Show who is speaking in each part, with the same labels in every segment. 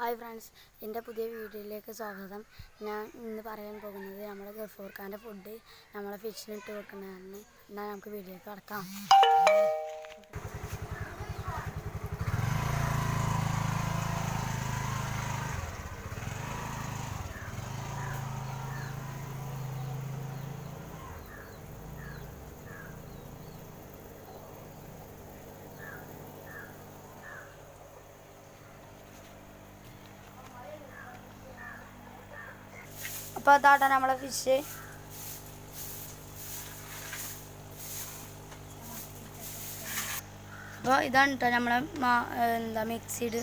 Speaker 1: Hi friends എന്റെ പുതിയ വീഡിയോയിലേക്ക് സ്വാഗതം. ഞാൻ ഇന്ന് പറയാൻ പോകുന്നത് നമ്മുടെ ഗൾഫോർക്കാന്റെ ഫുഡ് നമ്മളെ ഫിഷിനിട്ട് കൊടുക്കുന്നതാണ്. എന്നാൽ നമുക്ക് വീഡിയോയിലേക്ക് കടക്കാം. അപ്പോൾ അതാട്ടെ നമ്മളെ ഫിഷ് അപ്പോൾ ഇതാണ് കേട്ടോ നമ്മളെ എന്താ മിക്സിഡ്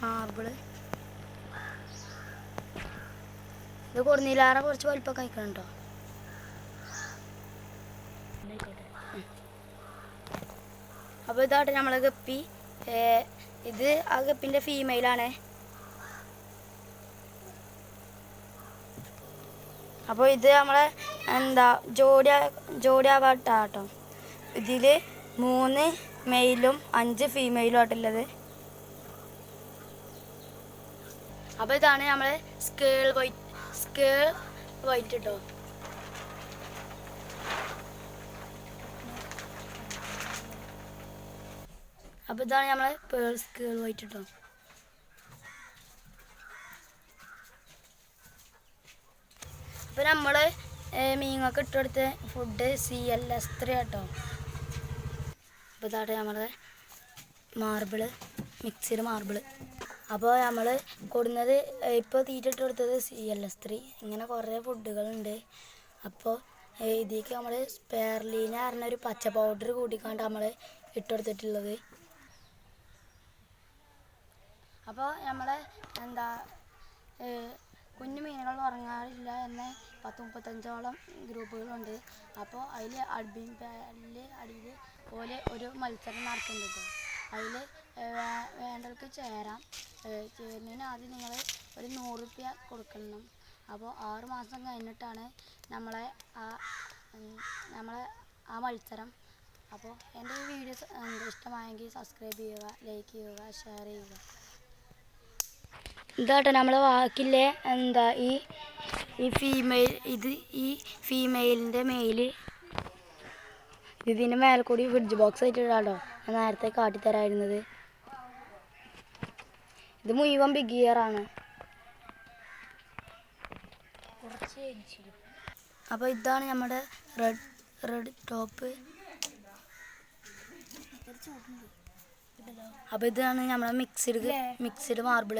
Speaker 1: മാർബിൾ. ഇത് കൊടുന്നില്ലാറെ കുറച്ച് വലിപ്പം കഴിക്കണം കേട്ടോ അപ്പോൾ ഇതാട്ടെ നമ്മളെ ഗപ്പി. ഇത് ആ ഗപ്പിന്റെ ഫീമെയിലാണ് അപ്പോൾ ഇത് നമ്മളെ എന്താ ജോഡി ജോഡിയാവാട്ട കേട്ടോ ഇതിൽ മൂന്ന് മെയിലും അഞ്ച് ഫീമെയിലും ആയിട്ടുള്ളത് അപ്പോൾ ഇതാണ് നമ്മളെ സ്കേൾ വൈറ്റ് സ്കേൾ വൈറ്റ് കേട്ടോ അപ്പോൾ ഇതാണ് നമ്മളെ പേൾ സ്കേൾ വൈറ്റ് കേട്ടോ അപ്പോൾ നമ്മൾ മീങ്ങൊക്കെ ഇട്ട് കൊടുത്ത് food C L S three കേട്ടോ അപ്പോൾ ഇതാട്ട് നമ്മൾ മാർബിൾ മിക്സിഡ് മാർബിൾ അപ്പോൾ നമ്മൾ കൊടുന്നത് ഇപ്പോൾ തീറ്റ ഇട്ട് കൊടുത്തത് സി എൽ എസ് ത്രീ ഇങ്ങനെ കുറേ ഫുഡുകളുണ്ട് അപ്പോൾ ഇതിലേക്ക് നമ്മൾ സ്പെയർലീന പറഞ്ഞ ഒരു പച്ച പൗഡർ കൂട്ടിക്കാണ്ട് നമ്മൾ ഇട്ടുകൊടുത്തിട്ടുള്ളത് അപ്പോൾ നമ്മൾ എന്താ കുഞ്ഞു മീനുകൾ ഉറങ്ങാറില്ല എന്ന പത്ത് മുപ്പത്തഞ്ചോളം ഗ്രൂപ്പുകളുണ്ട്. അപ്പോൾ അതിൽ അഡ്മിൻ പാലിൽ അടിയിൽ പോലെ ഒരു മത്സരം നടക്കുന്നുണ്ട് അതിൽ വേണ്ടവർക്ക് ചേരാം. ചേരുന്നതിന് ആദ്യം നിങ്ങൾ ഒരു നൂറ് റുപ്യ കൊടുക്കണം. അപ്പോൾ ആറ് മാസം കഴിഞ്ഞിട്ടാണ് നമ്മളെ ആ നമ്മളെ ആ മത്സരം. അപ്പോൾ എന്റെ ഈ വീഡിയോസ് ഇഷ്ടമായെങ്കിൽ സബ്സ്ക്രൈബ് ചെയ്യുക ലൈക്ക് ചെയ്യുക ഷെയർ ചെയ്യുക. ഇതാട്ടോ നമ്മളെ വാക്കില്ലേ എന്താ ഈ ഈ ഫീമെയിൽ ഇത് ഈ ഫീമെയിലിന്റെ മെയിൽ ഇതിന്റെ മേലെ കൂടി ഫ്രിഡ്ജ് ബോക്സ് ആയിട്ടിടാട്ടോ. ഞാൻ നേരത്തെ കാട്ടിത്തരായിരുന്നത്. ഇത് മുഴുവൻ ബിഗ് ഇയർ ആണ്. അപ്പോൾ ഇതാണ് നമ്മുടെ റെഡ് റെഡ് ടോപ്പ് അപ്പോൾ ഇതാണ് നമ്മുടെ മിക്സിഡ് മിക്സിഡ് മാർബിൾ